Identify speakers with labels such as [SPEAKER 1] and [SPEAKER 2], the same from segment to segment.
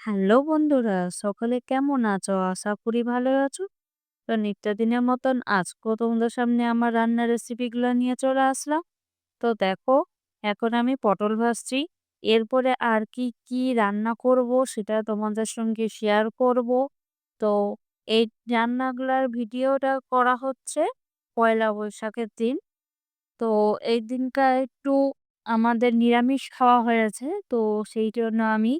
[SPEAKER 1] Hello বন্ধুরা, সকলে কেমন আছো? আশা করি ভালো আছো। তো নিত্যদিনের মতন আজকেও তোমাদের সামনে আমার রান্নার রেসিপিগুলো নিয়ে চলে আসলাম। তো দেখো, এখন আমি পটল ভাজছি। এরপরে আর কি কি রান্না করব সেটা তোমাদের সঙ্গে শেয়ার করব। তো এই রান্নাগুলার ভিডিওটা করা হচ্ছে পয়লা বৈশাখের দিন। তো এই দিনটা একটু আমাদের নিরামিষ খাওয়া হয়েছে। তো সেই জন্য আমি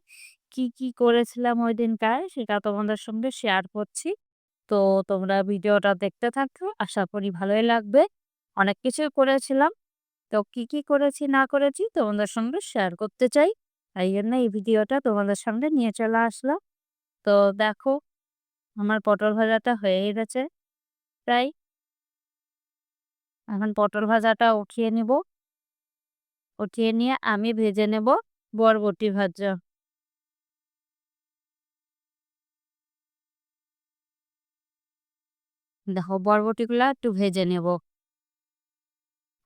[SPEAKER 1] কি, কি করেছিলাম ওই দিনটায় সেটা তোমাদের সঙ্গে শেয়ার করছি। তো তোমরা ভিডিওটা দেখতে থাকো। আশা করি ভালোই লাগবে। অনেক কিছুই করেছিলাম। তো কি, কি করেছি না করেছি তোমাদের সঙ্গে শেয়ার করতে চাই। তাই জন্য এই ভিডিওটা তোমাদের সামনে নিয়ে চলে আসলাম। তো দেখো আমার পটল ভাজাটা হয়েই গেছে প্রায়। এখন পটল ভাজাটা উঠিয়ে নিব। উঠিয়ে নিয়ে আমি ভেজে নেব বরবটি ভাজা। দেখো বরবটিগুলা একটু ভেজে নেব।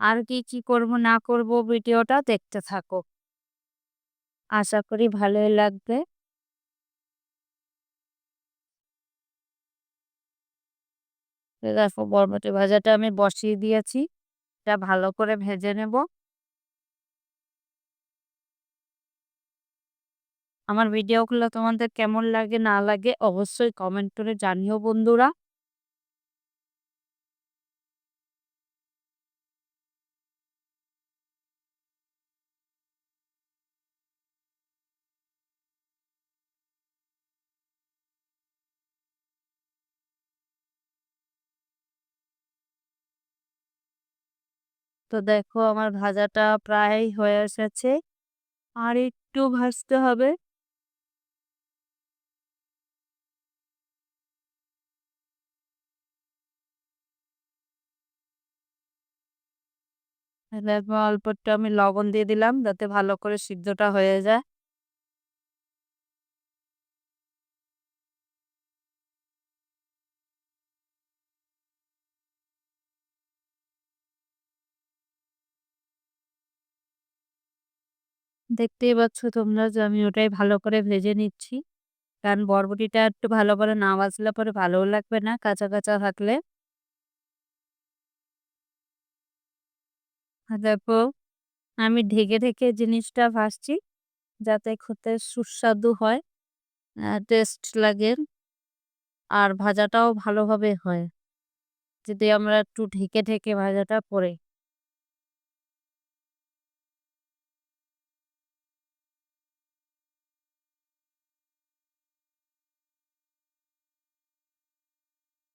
[SPEAKER 1] আর কি, কি করব না করব ভিডিওটা দেখতে থাকো। আশা করি ভালোই লাগবে। দেখো বরবটি ভাজাটা আমি বসিয়ে দিয়েছি। এটা ভালো করে ভেজে নেব। আমার ভিডিওগুলো তোমাদের কেমন লাগে না লাগে অবশ্যই কমেন্ট করে জানিও বন্ধুরা। তো দেখো আমার ভাজাটা প্রায় হয়ে এসেছে। আর একটু ভাজতে হবে। দেখো অল্প একটু আমি লবণ দিয়ে দিলাম যাতে ভালো করে সিদ্ধটা হয়ে যায়। দেখতেই পাচ্ছ তোমরা যে আমি ওটাই ভালো করে ভেজে নিচ্ছি। কারণ বরবটিটা একটু ভালো করে না ভাজলে পরে ভালোও লাগবে না কাঁচা, কাঁচা থাকলে। দেখো আমি ঢেকে, ঢেকে জিনিসটা ভাজছি যাতে খেতে সুস্বাদু হয়। টেস্ট লাগে। আর ভাজাটাও ভালোভাবে হয়। যদি আমরা একটু ঢেকে, ঢেকে ভাজাটা করি।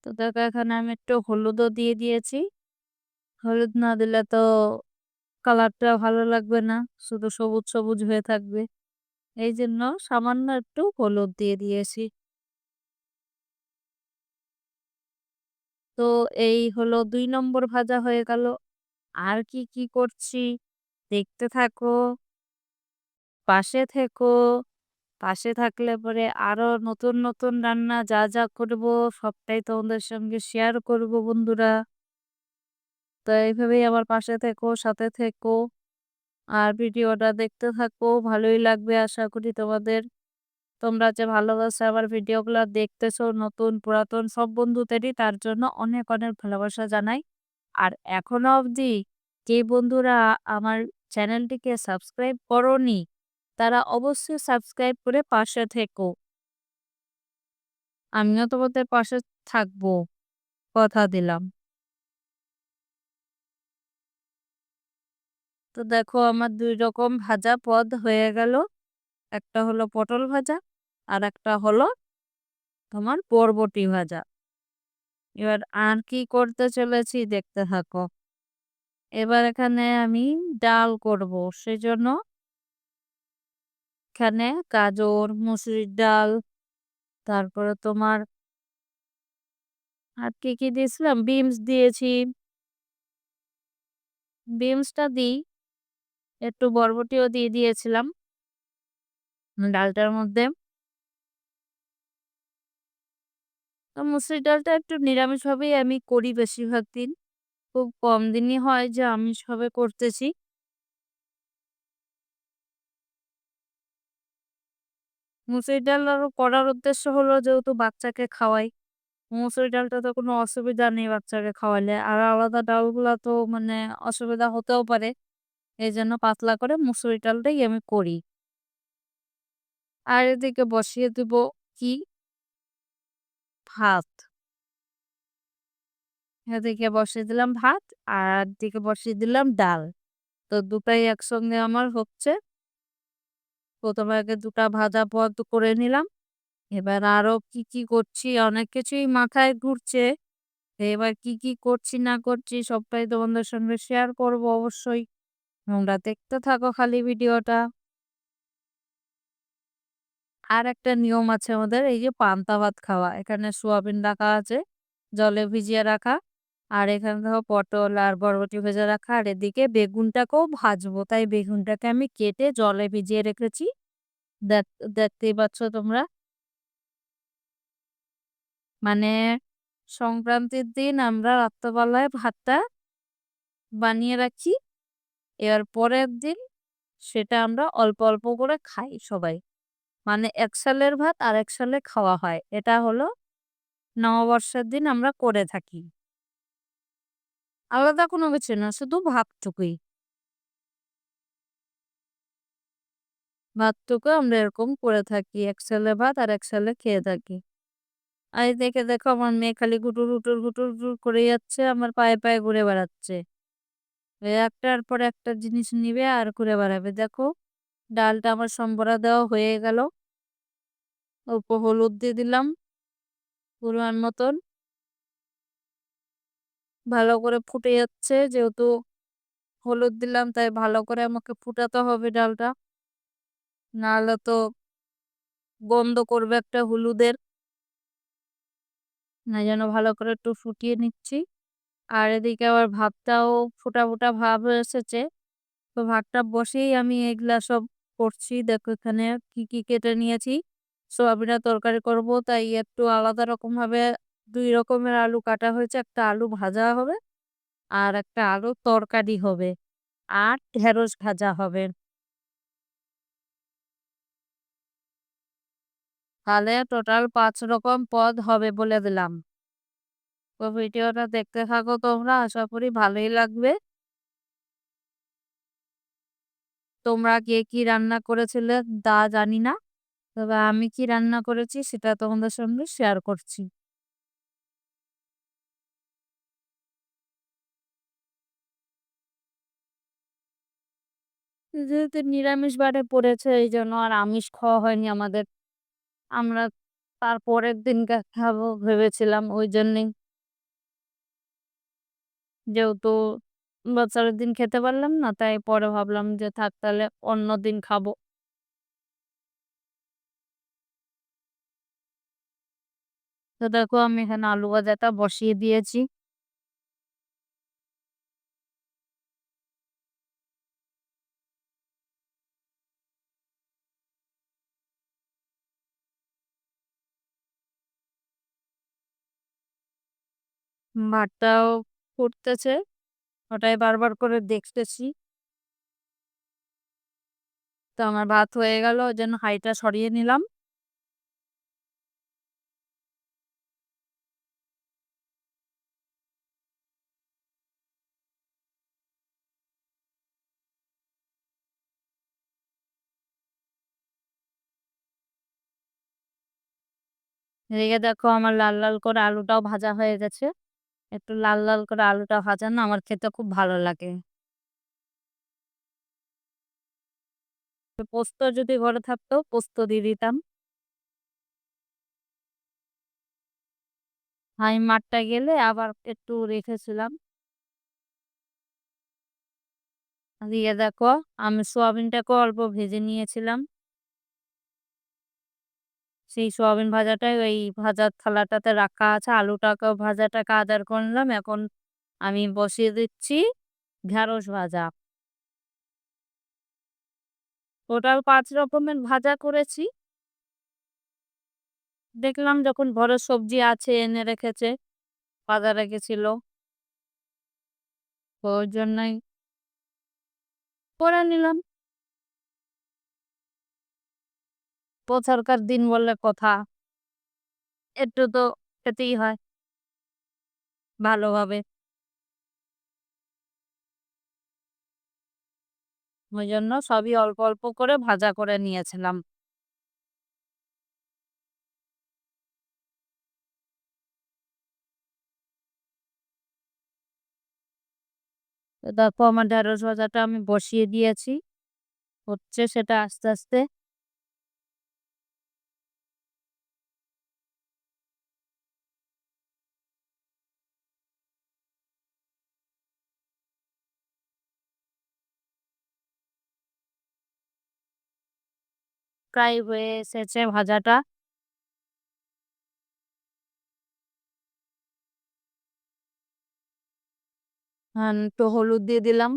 [SPEAKER 1] তো দেখো এখানে আমি একটু হলুদও দিয়ে দিয়েছি। হলুদ না দিলে তো কালারটা ভালো লাগবে না। শুধু সবুজ, সবুজ হয়ে থাকবে। এই জন্য সামান্য একটু হলুদ দিয়ে দিয়েছি। তো এই হলো দুই নম্বর ভাজা হয়ে গেল। আর কি, কি করছি দেখতে থাকো। পাশে থেকো। পাশে থাকলে পরে আরও নতুন, নতুন রান্না যা, যা করব সবটাই তোমাদের সঙ্গে শেয়ার করব বন্ধুরা। তো এইভাবেই আমার পাশে থেকো, সাথে থেকো। আর ভিডিওটা দেখতে থাকো। ভালোই লাগবে আশা করি তোমাদের। তোমরা যে ভালোবাসা আমার ভিডিওগুলো দেখতেছো নতুন পুরাতন সব বন্ধুদেরই তার জন্য অনেক, অনেক ভালোবাসা জানাই। আর এখনও অবধি যে বন্ধুরা আমার চ্যানেলটিকে সাবস্ক্রাইব করোনি তারা অবশ্যই সাবস্ক্রাইব করে পাশে থেকো। আমিও তোমাদের পাশে থাকব। কথা দিলাম। তো দেখো আমার দুই রকম ভাজা পদ হয়ে গেল। একটা হলো পটল ভাজা আর একটা হলো তোমার বরবটি ভাজা। এবার আর কি করতে চলেছি দেখতে থাকো। এবার এখানে আমি ডাল করব। সেজন্য এখানে গাজর, মুসুরির ডাল, তারপরে তোমার আর কি, কি দিয়েছিলাম? বিনস দিয়েছি। বিনসটা দিই। একটু বরবটিও দিয়ে দিয়েছিলাম। ডালটার মধ্যে। তো মুসুরির ডালটা একটু নিরামিষভাবেই আমি করি বেশিরভাগ দিন। খুব কম দিনই হয় যে আমিষভাবে করতেছি। মুসুরি ডাল আরও করার উদ্দেশ্য হলো যেহেতু বাচ্চাকে খাওয়াই। মুসুরি ডালটা তো কোনো অসুবিধা নেই বাচ্চাকে খাওয়ালে। আর আলাদা ডালগুলা তো মানে অসুবিধা হতেও পারে। এই জন্য পাতলা করে মুসুরি ডালটাই আমি করি। আর এদিকে বসিয়ে দিব কি? ভাত। এদিকে বসিয়ে দিলাম ভাত আর একদিকে বসিয়ে দিলাম ডাল। তো দুটাই একসঙ্গে আমার হচ্ছে। প্রথমে আগে দুটা ভাজা পদ করে নিলাম। এবার আরও কি, কি করছি অনেক কিছুই মাথায় ঘুরছে। এবার কি, কি করছি না করছি সবটাই তোমাদের সঙ্গে শেয়ার করব অবশ্যই। তোমরা দেখতে থাকো খালি ভিডিওটা। আর একটা নিয়ম আছে আমাদের এই যে পান্তা ভাত খাওয়া। এখানে সোয়াবিন রাখা আছে, জলে ভিজিয়ে রাখা। আর এখানে দেখো পটল আর বরবটি ভেজে রাখা। আর এদিকে বেগুনটাকেও ভাজবো। তাই বেগুনটাকে আমি কেটে জলে ভিজিয়ে রেখেছি। দেখ দেখতেই পাচ্ছ তোমরা। মানে সংক্রান্তির দিন আমরা রাত্রবেলায় ভাতটা বানিয়ে রাখি। এবার পরের দিন সেটা আমরা অল্প, অল্প করে খাই সবাই। মানে এক সালের ভাত আর এক সালে খাওয়া হয়। এটা হলো নববর্ষের দিন আমরা করে থাকি। আলাদা কোনো কিছু না শুধু ভাতটুকুই। ভাতটুকু আমরা এরকম করে থাকি। এক সালে ভাত আর এক সালে খেয়ে থাকি। আর দেখে দেখো আমার মেয়ে খালি গুটুর, গুটুর, গুটুর, গুটুর করে যাচ্ছে। আমার পায়ে, পায়ে ঘুরে বেড়াচ্ছে। একটার পর একটা জিনিস নিবে আর ঘুরে বেড়াবে। দেখো ডালটা আমার সম্বরা দেওয়া হয়ে গেল। অল্প হলুদ দিয়ে দিলাম। পরিমাণ মতন। ভালো করে ফুটে যাচ্ছে যেহেতু হলুদ দিলাম তাই ভালো করে আমাকে ফুটাতে হবে ডালটা। নাহলে তো গন্ধ করবে একটা হলুদের। না যেন ভালো করে একটু ফুটিয়ে নিচ্ছি। আর এদিকে আবার ভাতটাও ফোটা, ফোটা ভাব এসেছে। তো ভাতটা বসেই আমি এগুলা সব করছি। দেখো এখানে কি, কি কেটে নিয়েছি। সোয়াবিনের তরকারি করব তাই একটু আলাদা রকমভাবে ২ রকমের আলু কাটা হয়েছে। একটা আলু ভাজা হবে। আর একটা আলুর তরকারি হবে। আর ঢেঁড়স ভাজা হবে। তাহলে টোটাল পাঁচ রকম পদ হবে বলে দিলাম। তো ভিডিওটা দেখতে থাকো তোমরা, আশা করি ভালোই লাগবে। তোমরা কে কি রান্না করেছিলে তা জানি না। তবে আমি কি রান্না করেছি সেটা তোমাদের সঙ্গে শেয়ার করছি। যেহেতু নিরামিষ বারে পড়েছে, এইজন্য আর আমিষ খাওয়া হয়নি আমাদের। আমরা তার পরের দিনকে খাব ভেবেছিলাম, ওই জন্যেই। যেহেতু বছরের দিন খেতে পারলাম না, তাই পরে ভাবলাম যে থাক তাহলে অন্যদিন খাব। তো দেখো আমি এখানে আলু ভাজাটা বসিয়ে দিয়েছি। ভাতটাও ফুটতেছে। ওটাই বারবার করে দেখতেছি। তো আমার ভাত হয়ে গেল ওইজন্য হাঁড়িটা সরিয়ে নিলাম। এদিকে দেখো আমার লাল, লাল করে আলুটাও ভাজা হয়ে গেছে। একটু লাল, লাল করে আলুটা ভাজা না আমার খেতে খুব ভালো লাগে। পোস্ত যদি ঘরে থাকতো পোস্ত দিয়ে দিতাম। আমি মাঠটা গেলে আবার একটু রেখেছিলাম। দিয়ে দেখো আমি সোয়াবিনটাকেও অল্প ভেজে নিয়েছিলাম। সেই সোয়াবিন ভাজাটাই ওই ভাজার থালাটাতে রাখা আছে। আলুটাকেও ভাজাটাকে আদার করলাম। এখন আমি বসিয়ে দিচ্ছি ঢেঁড়স ভাজা। টোটাল পাঁচ রকমের ভাজা করেছি। দেখলাম যখন ঘরে সবজি আছে, এনে রেখেছে। বাজারে গেছিল। তো ওর জন্যই করে নিলাম। প্রচারকার দিন বললে কথা। একটু তো খেতেই হয়। ভালোভাবে। ওই জন্য সবই অল্প অল্প করে ভাজা করে নিয়েছিলাম। দেখো, আমার ঢেঁড়স ভাজাটা আমি বসিয়ে দিয়েছি। হচ্ছে সেটা আস্তে আস্তে প্রায় হয়ে এসেছে ভাজাটা। একটু হলুদ দিয়ে দিলাম।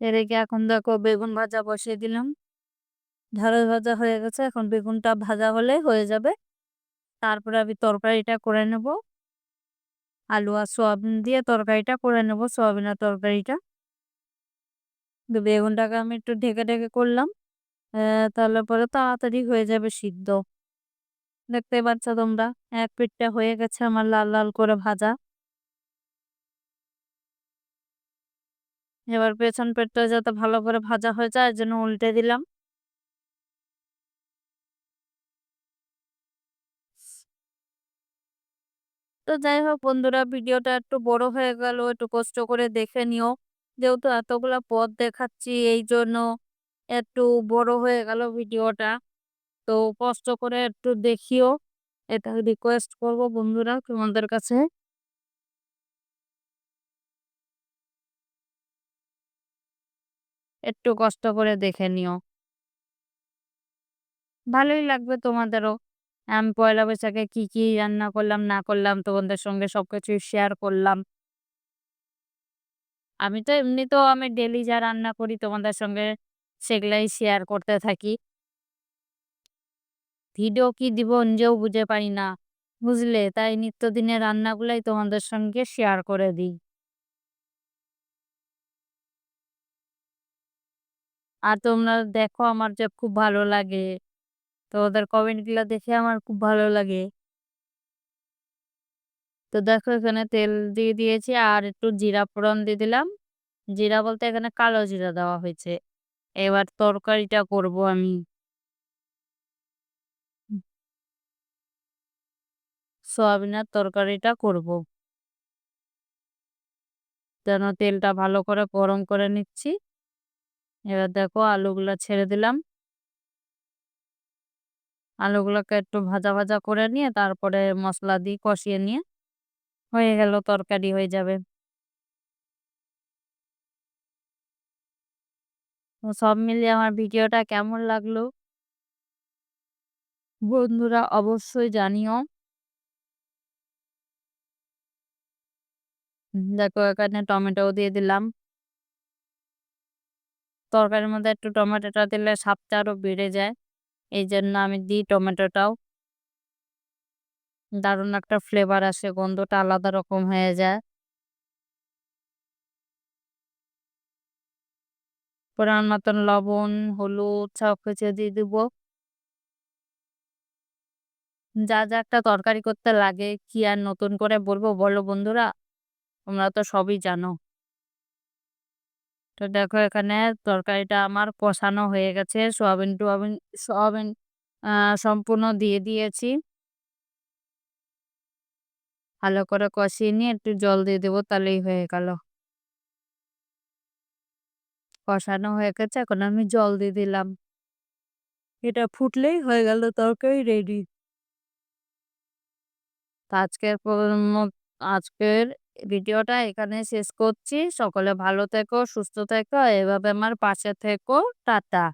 [SPEAKER 1] এদিকে এখন দেখো বেগুন ভাজা বসিয়ে দিলাম। ঢেঁড়স ভাজা হয়ে গেছে, এখন বেগুনটা ভাজা হলে হয়ে যাবে। তারপরে আমি তরকারিটা করে নেব। আলু আর সোয়াবিন দিয়ে তরকারিটা করে নেব সোয়াবিনের তরকারিটা। বেগুনটাকে আমি একটু ঢেকে ঢেকে করলাম। তাহলে পরে তাড়াতাড়ি হয়ে যাবে সিদ্ধ। দেখতে পাচ্ছ তোমরা, এক পিঠটা হয়ে গেছে আমার লাল লাল করে ভাজা। এবার পেছন পেটটা যাতে ভালো করে ভাজা হয়ে যায় জন্য উল্টে দিলাম। তো যাই হোক বন্ধুরা, ভিডিওটা একটু বড় হয়ে গেল, একটু কষ্ট করে দেখে নিও। যেহেতু এতগুলা পথ দেখাচ্ছি, এই জন্য একটু বড় হয়ে গেল ভিডিওটা। তো কষ্ট করে একটু দেখিও। এটা রিকোয়েস্ট করব বন্ধুরা তোমাদের কাছে। একটু কষ্ট করে দেখে নিও। ভালোই লাগবে তোমাদেরও। আমি পয়লা বৈশাখে কি কি রান্না করলাম, না করলাম, তোমাদের সঙ্গে সবকিছু শেয়ার করলাম। আমি তো এমনিতেও আমি ডেলি যা রান্না করি তোমাদের সঙ্গে সেগুলাই শেয়ার করতে থাকি। ভিডিও কি দিব নিজেও বুঝে পারি না, বুঝলে? তাই নিত্যদিনের রান্নাগুলাই তোমাদের সঙ্গে শেয়ার করে দিই। আর তোমরা দেখো আমার যে খুব ভালো লাগে। তো ওদের কমেন্টগুলো দেখে আমার খুব ভালো লাগে। তো দেখো এখানে তেল দিয়ে দিয়েছি আর একটু জিরা ফোড়ন দিয়ে দিলাম। জিরা বলতে এখানে কালো জিরা দেওয়া হয়েছে। এবার তরকারিটা করব আমি। সোয়াবিনের তরকারিটা করব। যেন তেলটা ভালো করে গরম করে নিচ্ছি। এবার দেখো আলুগুলো ছেড়ে দিলাম। আলুগুলোকে একটু ভাজা ভাজা করে নিয়ে তারপরে মশলা দিয়ে কষিয়ে নিয়ে হয়ে গেল তরকারি হয়ে যাবে। সব মিলিয়ে আমার ভিডিওটা কেমন লাগল? বন্ধুরা অবশ্যই জানিও। দেখো এখানে টমেটো দিয়ে দিলাম। তরকারির মধ্যে একটু টমেটোটা দিলে স্বাদটা আরও বেড়ে যায়। এই জন্য আমি দিই টমেটোটাও। দারুণ একটা ফ্লেভার আসে, গন্ধটা আলাদা রকম হয়ে যায়। পরিমাণ মতন লবণ, হলুদ সব কিছু দিয়ে দিব। যা যা একটা তরকারি করতে লাগে, কি আর নতুন করে বলব? বলো বন্ধুরা, তোমরা তো সবই জানো। তো দেখো এখানে তরকারিটা আমার কষানো হয়ে গেছে। সোয়াবিন টোয়াবিন সোয়াবিন সম্পূর্ণ দিয়ে দিয়েছি। ভালো করে কষিয়ে নিয়ে একটু জল দিয়ে দেবো, তাহলেই হয়ে গেল। কষানো হয়ে গেছে, এখন আমি জল দিয়ে দিলাম। এটা ফুটলেই হয়ে গেল তরকারি রেডি। আজকের আজকের ভিডিওটা এখানে শেষ করছি। সকলে ভালো থেকো সুস্থ থেকো। এভাবে আমার পাশে থেকো। টাটা।